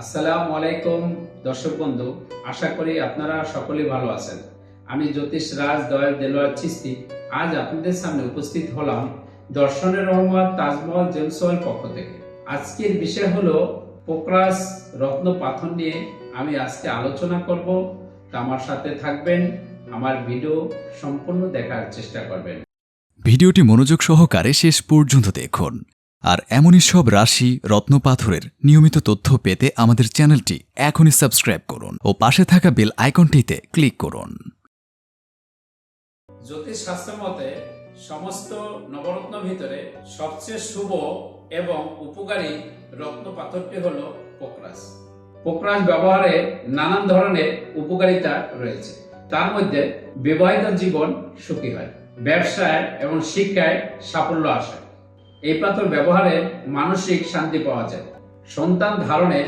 আসসালামু আলাইকুম, দর্শক বন্ধু। আশা করি আপনারা সকলে ভালো আছেন। আমি জ্যোতিষ রাজ দয়াল দেলোয়ার চিস্তি। আজ আপনাদের সামনে উপস্থিত হলাম দর্শনের রহমান তাজমহল জেমসওয়াল পক্ষ থেকে। আজকের বিষয় হলো পোকরাস রত্ন পাথর নিয়ে আমি আজকে আলোচনা করব। তা আমার সাথে থাকবেন, আমার ভিডিও সম্পূর্ণ দেখার চেষ্টা করবেন। ভিডিওটি মনোযোগ সহকারে শেষ পর্যন্ত দেখুন। আর এমনই সব রাশি রত্নপাথরের নিয়মিত তথ্য পেতে আমাদের চ্যানেলটি এখনই সাবস্ক্রাইব করুন ও পাশে থাকা বেল আইকনটিতে ক্লিক করুন। জ্যোতিষ শাস্ত্র মতে সমস্ত নবরত্ন ভিতরে সবচেয়ে শুভ এবং উপকারী রত্ন পাথরটি হল পোকরাস। পোকরাস ব্যবহারে নানান ধরনের উপকারিতা রয়েছে। তার মধ্যে বিবাহিত জীবন সুখী হয়। ব্যবসায় এবং শিক্ষায় সাফল্য আসে। এই পাথর ব্যবহারে মানসিক শান্তি পাওয়া যায়। সন্তান ধারণে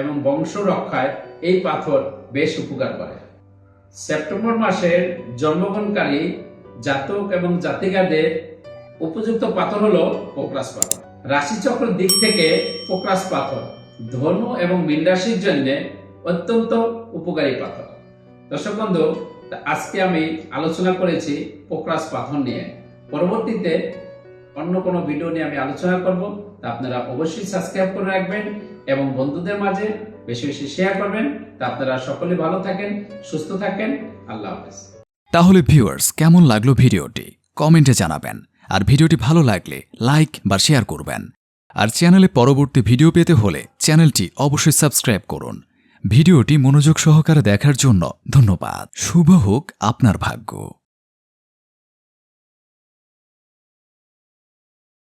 এবং বংশ রক্ষায় এই পাথর বেশ উপকার করে। সেপ্টেম্বর মাসের জন্মগ্রহণকারী জাতক এবং জাতিকাদের উপযুক্ত পাথর হলো পোকরাস পাথর। রাশিচক্রের দিক থেকে পোকরাস পাথর ধনু এবং মীন রাশির জন্য অত্যন্ত উপকারী পাথর। দর্শক বন্ধু আজকে আমি আলোচনা করেছি পোকরাস পাথর নিয়ে। পরবর্তীতে অন্য কোনো ভিডিও নিয়ে আমি আলোচনা করব, তা আপনারা অবশ্যই সাবস্ক্রাইব করে রাখবেন এবং বন্ধুদের মাঝে বেশি বেশি শেয়ার করবেন। তা আপনারা সকলে ভালো থাকেন, সুস্থ থাকেন। আল্লাহ হাফেজ। তাহলে ভিউয়ার্স কেমন লাগল ভিডিওটি? কমেন্টে জানাবেন। আর ভিডিওটি ভালো লাগলে লাইক বা শেয়ার করবেন। আর চ্যানেলে পরবর্তী ভিডিও পেতে হলে চ্যানেলটি অবশ্যই সাবস্ক্রাইব করুন। ভিডিওটি মনোযোগ সহকারে দেখার জন্য ধন্যবাদ। শুভ হোক আপনার ভাগ্য।